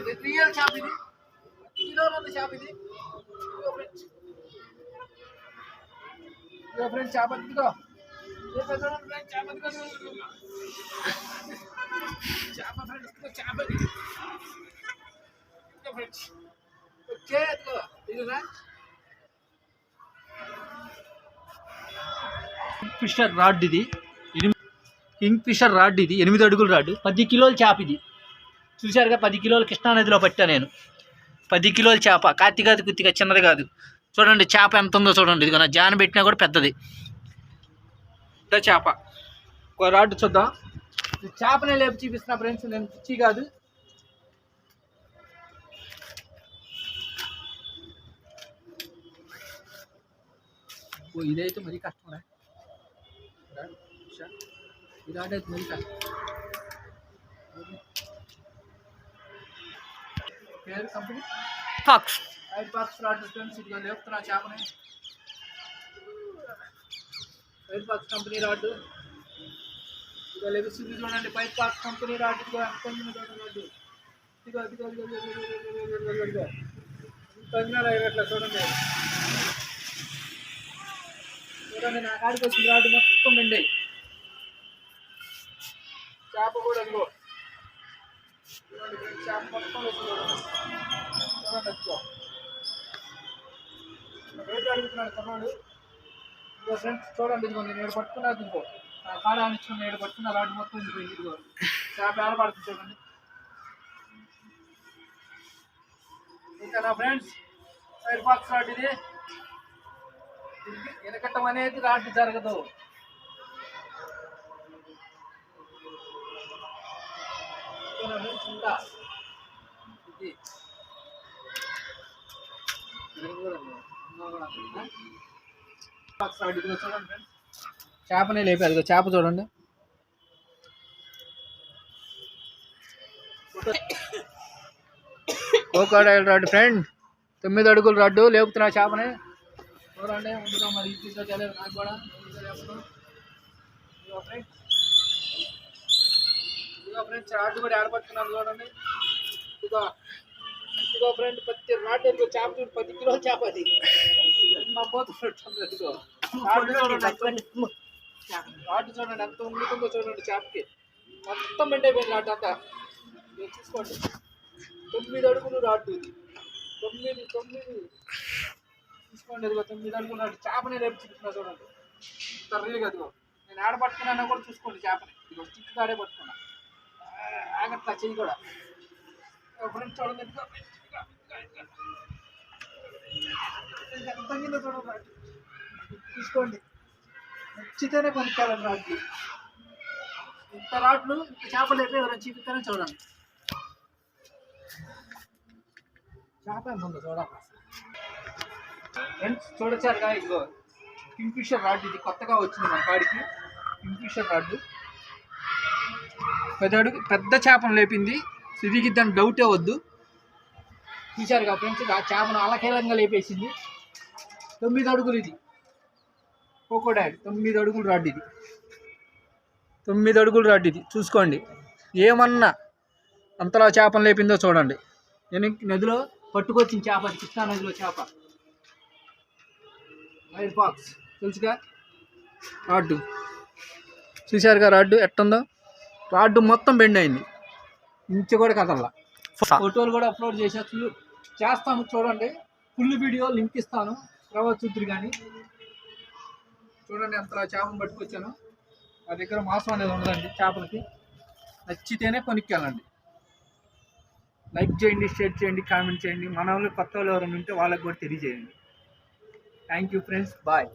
ఇది రియల్ చేప ఇది. కిలోలో ఉంది చేప ఇది. ఇదిగో ఫ్రెండ్స్ చేప ఇదిగో చేప ఫ్రెండ్స్ చేప ఫ్రెండ్స్ ఓకే ఇదిగో ఫిషర్ రాడ్ ఇది. కింగ్ ఫిషర్ రాడ్ ఇది. ఎనిమిది అడుగుల రాడ్. పది కిలోల చేప ఇది. చూశారుగా పది కిలోలు కృష్ణానదిలో పట్టా నేను. పది కిలోల చేప కాతి కాదు కుత్తిగా చిన్నది కాదు. చూడండి చేప ఎంత ఉందో చూడండి. ఇది నా జాన పెట్టినా కూడా పెద్దది. పెద్ద చేప. ఒక రాడ్ చూద్దాం. ఈ చేపనే లేపు చూపిస్తున్నా ఫ్రెండ్స్ నేను పిచ్చి కాదు. ఓ ఇదైతే మరీ కష్టం రాడ్ అయితే మరీ కష్టం. పేరు కంపెనీ పాక్స్ ఐడ్ బాక్స్ రాడ్స్ ఫ్రెండ్స్ ఇదిగో లేపుతున్నా చేపని. వైట్ బాక్స్ కంపెనీ రాడ్డు ఇదిగో లెగిస్తుంది చూడండి. వైట్ పాక్స్ కంపెనీ రాడ్డు ఇదిగో ఎంత రాడ్డు ఇదిగో ఇదిగో ఇదిగో ఇదిగో తగినాలు చూడండి. చూడండి నా కాడికి వచ్చింది రాడ్డు మొత్తం పిండి చేప కూడా ఇదిగో. రేటు అడుగుతున్నాడు కొన్నాడు ఇదిగో ఫ్రెండ్స్ చూడండి ఇదిగో నేను ఏడు పట్టుకున్నది ఇంకో నా కాడ అనిచ్చుకుని ఏడు పట్టుకున్న రాడ్ మొత్తం ఇదిగో ఇదిగో చేప ఏడబడుతుంది చూడండి. ఇంకా నా ఫ్రెండ్స్ ఫైర్ బాక్స్ రాడ్ ఇది వెనకట్టం అనేది రాడ్ జరగదు మనము ఫ్రెండ్స్ ఇది. చేపనే లేపారు ఇదిగో చేప చూడండి. Crocodile rod friend. తొమ్మిది అడుగులు రాడ్డు లేపుతున్నా చేపని. చూడండి ఉంటున్నాం మరి ఇచ్చితో తెలియదు నాకు కూడా. ఇదిగో ఫ్రెండ్ ఇదిగో ఫ్రెండ్స్ రాడ్డు కూడా చూడండి. ఇదిగో ఇదిగో ఫ్రెండ్ పత్తి రాడ్ ఇదిగో చేప చూడు పది కిలోల చేప అది. మా పోతున్నట్టుంది ఇదిగో. రాడ్ చూడండి ఎంత. రాడ్ చూడండి చేపకి. మొత్తం ఎండైపోయింది రాడ్ అంతా. చూసుకోండి. తొమ్మిది అడుగులు రాడ్డు ఇది. తొమ్మిది తొమ్మిది. చూసుకోండి ఇదిగో తొమ్మిది అడుగులు రాడ్డు చేపని రేపు చూపిస్తున్నా చూడండి. ఇంత రీల్గా ఇదిగో. నేను ఆడ కూడా చూసుకోండి చేపని. ఇదిగో స్టిక్ కాడే పట్టుకున్నా. ఆగట్లా చెయ్యి కూడా చూడండి ఎంత రాడ్డు. తీసుకోండి. నచ్చితేనే కొనుక్కోవాలండి రాడ్లు ఇంత రాడ్లు ఇంత చేపలు అయితే ఎవరైనా చూపిస్తారని చూడండి. చేప ఎంత ఉందో చూడాలి. ఫ్రెండ్స్ చూడచ్చారుగా ఇదిగో. కింగ్ఫిషర్ రాడ్ ఇది కొత్తగా వచ్చింది మన కాడికి. Kingfisher rod. పెద్ద అడుగు పెద్ద చేపను లేపింది. సిరిగిద్దని డౌటే వద్దు. చూశారుగా ఫ్రెండ్స్ ఆ చేపను అలకేలంగా లేపేసింది. తొమ్మిది అడుగులు ఇది. కోకోడాడ్ తొమ్మిది అడుగులు రాడ్ ఇది. తొమ్మిది అడుగులు రాడ్ ఇది. చూసుకోండి. ఏమన్నా అంతలా చేపను లేపిందో చూడండి. నేను నదిలో పట్టుకొచ్చిన చేప కృష్ణా నదిలో చేప. వైర్ బాక్స్ తెలుసుగా? రాడ్డు. చూశారుగా రాడ్డు ఎట్టుందో? రాడ్డు మొత్తం బెండ్ అయింది. ఇంచు కూడా కదల్లా. ఫోటోలు కూడా అప్లోడ్ చేసా చూ చేస్తాను చూడండి. ఫుల్ వీడియో లింక్ ఇస్తాను. తర్వాత చూద్దరు కానీ. చూడండి ఎంత చేపను పట్టుకొచ్చాను. మా దగ్గర మాసం అనేది ఉండదండి చేపలకి. నచ్చితేనే కొనుక్కెళ్ళండి. లైక్ చేయండి షేర్ చేయండి కామెంట్ చేయండి. మన వాళ్ళు కొత్త వాళ్ళు ఎవరైనా ఉంటే వాళ్ళకి కూడా తెలియజేయండి. Thank you friends bye